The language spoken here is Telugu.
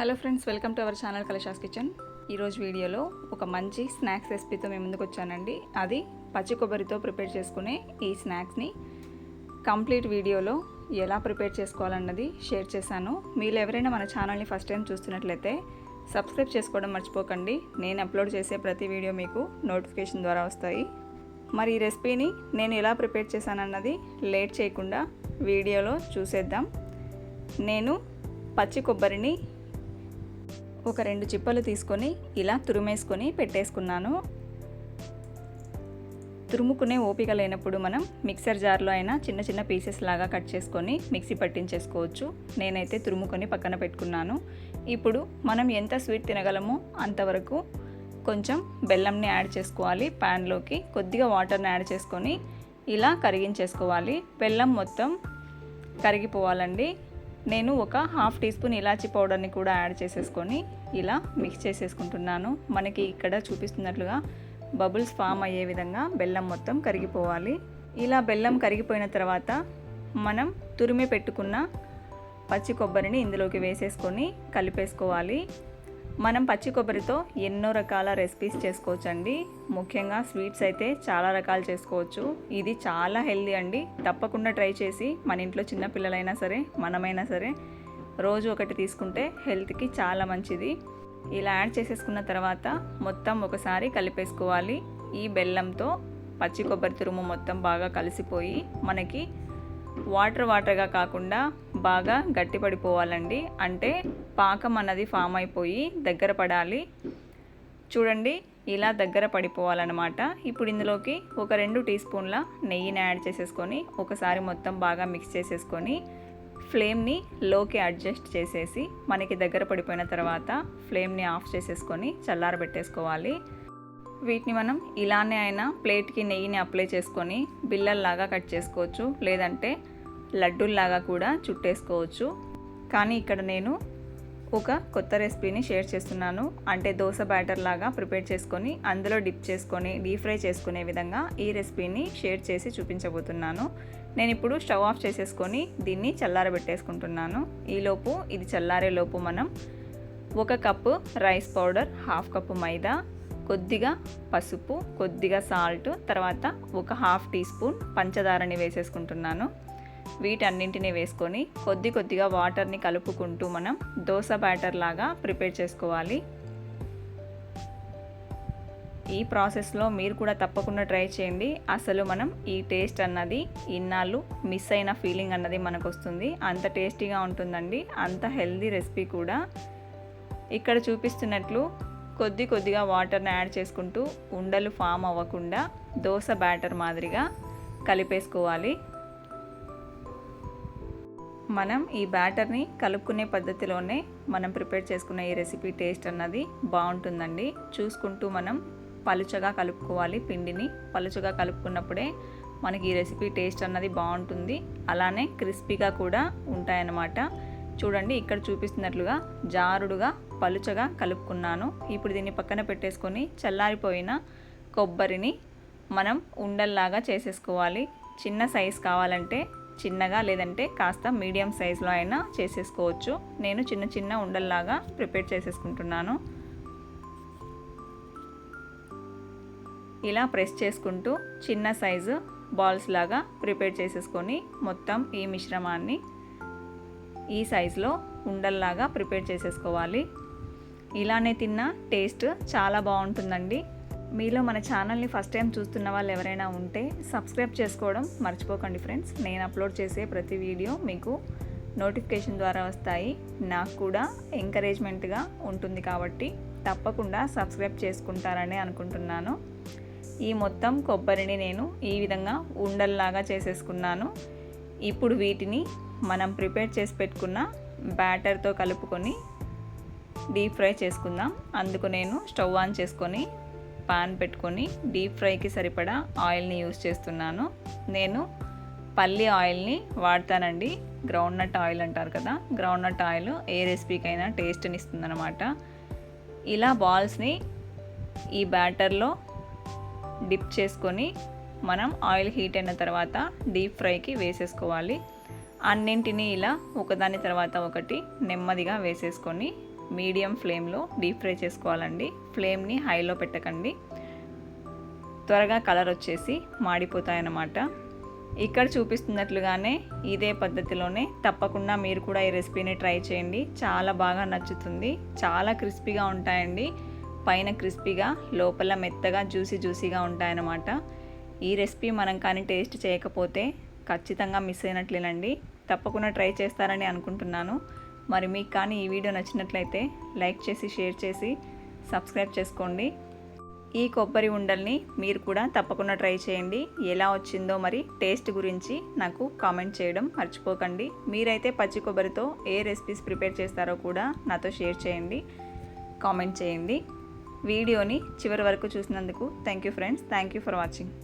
Hello friends welcome to our channel Kalasha's kitchen. ఈరోజు వీడియోలో ఒక మంచి స్నాక్స్ రెసిపీతో మేము ముందుకు వచ్చానండి. అది పచ్చి కొబ్బరితో ప్రిపేర్ చేసుకునే ఈ స్నాక్స్ని కంప్లీట్ వీడియోలో ఎలా ప్రిపేర్ చేసుకోవాలన్నది షేర్ చేశాను. మీరు ఎవరైనా మన ఛానల్ని ఫస్ట్ టైం చూస్తున్నట్లయితే సబ్స్క్రైబ్ చేసుకోవడం మర్చిపోకండి. నేను అప్లోడ్ చేసే ప్రతి వీడియో మీకు నోటిఫికేషన్ ద్వారా వస్తాయి. మరి ఈ రెసిపీని నేను ఎలా ప్రిపేర్ చేశానన్నది లేట్ చేయకుండా వీడియోలో చూసేద్దాం. నేను పచ్చి కొబ్బరిని ఒక రెండు చిప్పలు తీసుకొని ఇలా తురిమేసుకొని పెట్టేసుకున్నాను. తురుముకునే ఓపిక లేనప్పుడు మనం మిక్సర్ జార్లో అయినా చిన్న చిన్న పీసెస్ లాగా కట్ చేసుకొని మిక్సీ పట్టించేసుకోవచ్చు. నేనైతే తురుముకొని పక్కన పెట్టుకున్నాను. ఇప్పుడు మనం ఎంత స్వీట్ తినగలమో అంతవరకు కొంచెం బెల్లంని యాడ్ చేసుకోవాలి. ప్యాన్లోకి కొద్దిగా వాటర్ని యాడ్ చేసుకొని ఇలా కరిగించేసుకోవాలి. బెల్లం మొత్తం కరిగిపోవాలండి. నేను ఒక హాఫ్ టీ స్పూన్ ఇలాచీ పౌడర్ని కూడా యాడ్ చేసేసుకొని ఇలా మిక్స్ చేసేసుకుంటున్నాను. మనకి ఇక్కడ చూపిస్తున్నట్లుగా బబుల్స్ ఫామ్ అయ్యే విధంగా బెల్లం మొత్తం కరిగిపోవాలి. ఇలా బెల్లం కరిగిపోయిన తర్వాత మనం తురిమి పెట్టుకున్న పచ్చి కొబ్బరిని ఇందులోకి వేసేసుకొని కలిపేసుకోవాలి. మనం పచ్చి కొబ్బరితో ఎన్నో రకాల రెసిపీస్ చేసుకోవచ్చండి. ముఖ్యంగా స్వీట్స్ అయితే చాలా రకాలు చేసుకోవచ్చు. ఇది చాలా హెల్దీ అండి. తప్పకుండా ట్రై చేసి మన ఇంట్లో చిన్న పిల్లలైనా సరే మనమైనా సరే రోజు ఒకటి తీసుకుంటే హెల్త్కి చాలా మంచిది. ఇలా యాడ్ చేసేసుకున్న తర్వాత మొత్తం ఒకసారి కలిపేసుకోవాలి. ఈ బెల్లంతో పచ్చి కొబ్బరి తురుము మొత్తం బాగా కలిసిపోయి మనకి వాటర్ వాటర్గా కాకుండా బాగా గట్టిపడిపోవాలండి. అంటే పాకం అన్నది ఫామ్ అయిపోయి దగ్గర పడాలి. చూడండి ఇలా దగ్గర పడిపోవాలన్నమాట. ఇప్పుడు ఇందులోకి ఒక రెండు టీ స్పూన్ల నెయ్యిని యాడ్ చేసేసుకొని ఒకసారి మొత్తం బాగా మిక్స్ చేసేసుకొని ఫ్లేమ్ని లోకి అడ్జస్ట్ చేసేసి మనకి దగ్గర పడిపోయిన తర్వాత ఫ్లేమ్ని ఆఫ్ చేసేసుకొని చల్లారబెట్టేసుకోవాలి. వీటిని మనం ఇలానే అయినా ప్లేట్కి నెయ్యిని అప్లై చేసుకొని బిల్లల్లాగా కట్ చేసుకోవచ్చు. లేదంటే లడ్డూల్లాగా కూడా చుట్టేసుకోవచ్చు. కానీ ఇక్కడ నేను ఒక కొత్త రెసిపీని షేర్ చేస్తున్నాను. అంటే దోశ బ్యాటర్ లాగా ప్రిపేర్ చేసుకొని అందులో డిప్ చేసుకొని డీప్ ఫ్రై చేసుకునే విధంగా ఈ రెసిపీని షేర్ చేసి చూపించబోతున్నాను. నేను ఇప్పుడు స్టవ్ ఆఫ్ చేసేసుకొని దీన్ని చల్లారబెట్టేసుకుంటున్నాను. ఈలోపు ఇది చల్లారే లోపు మనం ఒక cup rice powder half cup maida కొద్దిగా పసుపు కొద్దిగా సాల్ట్ తర్వాత ఒక హాఫ్ టీ స్పూన్ పంచదారని వేసేసుకుంటున్నాను. వీటన్నింటిని వేసుకొని కొద్ది కొద్దిగా వాటర్ని కలుపుకుంటూ మనం దోశ బ్యాటర్ లాగా ప్రిపేర్ చేసుకోవాలి. ఈ ప్రాసెస్లో మీరు కూడా తప్పకుండా ట్రై చేయండి. అసలు మనం ఈ టేస్ట్ అన్నది ఇన్నాళ్ళు మిస్ అయిన ఫీలింగ్ అన్నది మనకు వస్తుంది అంత టేస్టీగా ఉంటుందండి. అంత హెల్దీ రెసిపీ కూడా. ఇక్కడ చూపిస్తున్నట్లు కొద్ది కొద్దిగా వాటర్ని యాడ్ చేసుకుంటూ ఉండలు ఫామ్ అవ్వకుండా దోశ బ్యాటర్ మాదిరిగా కలిపేసుకోవాలి. మనం ఈ బ్యాటర్ని కలుపుకునే పద్ధతిలోనే మనం ప్రిపేర్ చేసుకున్న ఈ రెసిపీ టేస్ట్ అన్నది బాగుంటుందండి. చూసుకుంటూ మనం పలుచగా కలుపుకోవాలి పిండిని. పలుచగా కలుపుకున్నప్పుడే మనకి ఈ రెసిపీ టేస్ట్ అన్నది బాగుంటుంది. అలానే క్రిస్పీగా కూడా ఉంటాయన్నమాట. చూడండి ఇక్కడ చూపిస్తున్నట్లుగా జారుడుగా పలుచగా కలుపుకున్నాను. ఇప్పుడు దీన్ని పక్కన పెట్టేసుకొని చల్లారిపోయిన కొబ్బరిని మనం ఉండల్లాగా చేసేసుకోవాలి. చిన్న సైజ్ కావాలంటే చిన్నగా లేదంటే కాస్త మీడియం సైజులో అయినా చేసేసుకోవచ్చు. నేను చిన్న చిన్న ఉండల్లాగా ప్రిపేర్ చేసేసుకుంటున్నాను. ఇలా ప్రెస్ చేసుకుంటూ చిన్న సైజు బాల్స్ లాగా ప్రిపేర్ చేసేసుకొని మొత్తం ఈ మిశ్రమాన్ని ఈ సైజులో ఉండల్లాగా ప్రిపేర్ చేసేసుకోవాలి. ఇలానే తిన్న టేస్ట్ చాలా బాగుంటుందండి. మీలో మన ఛానల్ని ఫస్ట్ టైం చూస్తున్న వాళ్ళు ఎవరైనా ఉంటే సబ్స్క్రైబ్ చేసుకోవడం మర్చిపోకండి ఫ్రెండ్స్. నేను అప్లోడ్ చేసే ప్రతి వీడియో మీకు నోటిఫికేషన్ ద్వారా వస్తాయి. నాకు కూడా ఎంకరేజ్మెంట్గా ఉంటుంది కాబట్టి తప్పకుండా సబ్స్క్రైబ్ చేసుకుంటారని అనుకుంటున్నాను. ఈ మొత్తం కొబ్బరిని నేను ఈ విధంగా ఉండల్లాగా చేసేసుకున్నాను. ఇప్పుడు వీటిని మనం ప్రిపేర్ చేసి పెట్టుకున్న బ్యాటర్తో కలుపుకొని డీప్ ఫ్రై చేసుకుందాం. అందుకు నేను స్టవ్ ఆన్ చేసుకొని పాన్ పెట్టుకొని డీప్ ఫ్రైకి సరిపడా ఆయిల్ని యూస్ చేస్తున్నాను. నేను పల్లి ఆయిల్ని వాడతానండి. గ్రౌండ్ నట్ ఆయిల్ అంటారు కదా గ్రౌండ్ నట్ ఆయిల్ ఏ రెసిపీకైనా టేస్ట్ని ఇస్తుందన్నమాట ఇలా బాల్స్ని ఈ బ్యాటర్లో డిప్ చేసుకొని మనం ఆయిల్ హీట్ అయిన తర్వాత డీప్ ఫ్రైకి వేసేసుకోవాలి. అన్నింటినీ ఇలా ఒకదాని తర్వాత ఒకటి నెమ్మదిగా వేసేసుకొని మీడియం ఫ్లేమ్లో డీప్ ఫ్రై చేసుకోవాలండి. ఫ్లేమ్ని హైలో పెట్టకండి. త్వరగా కలర్ వచ్చేసి మాడిపోతాయన్నమాట. ఇక్కడ చూపిస్తున్నట్లుగానే ఇదే పద్ధతిలోనే తప్పకుండా మీరు కూడా ఈ రెసిపీని ట్రై చేయండి. చాలా బాగా నచ్చుతుంది. చాలా క్రిస్పీగా ఉంటాయండి. పైన క్రిస్పీగా లోపల మెత్తగా జ్యూసీ జ్యూసీగా ఉంటాయన్నమాట. ఈ రెసిపీ మనం కానీ టేస్ట్ చేయకపోతే ఖచ్చితంగా మిస్ అయినట్లేనండి. తప్పకుండా ట్రై చేస్తారని అనుకుంటున్నాను. మరి మీకు కానీ ఈ వీడియో నచ్చినట్లయితే లైక్ చేసి షేర్ చేసి సబ్స్క్రైబ్ చేసుకోండి. ఈ కొబ్బరి ఉండల్ని మీరు కూడా తప్పకుండా ట్రై చేయండి. ఎలా వచ్చిందో మరి టేస్ట్ గురించి నాకు కామెంట్ చేయడం మర్చిపోకండి. మీరైతే పచ్చి కొబ్బరితో ఏ రెసిపీస్ ప్రిపేర్ చేస్తారో కూడా నాతో షేర్ చేయండి. కామెంట్ చేయండి. వీడియోని చివరి వరకు చూసినందుకు thank you friends. Thank you for watching.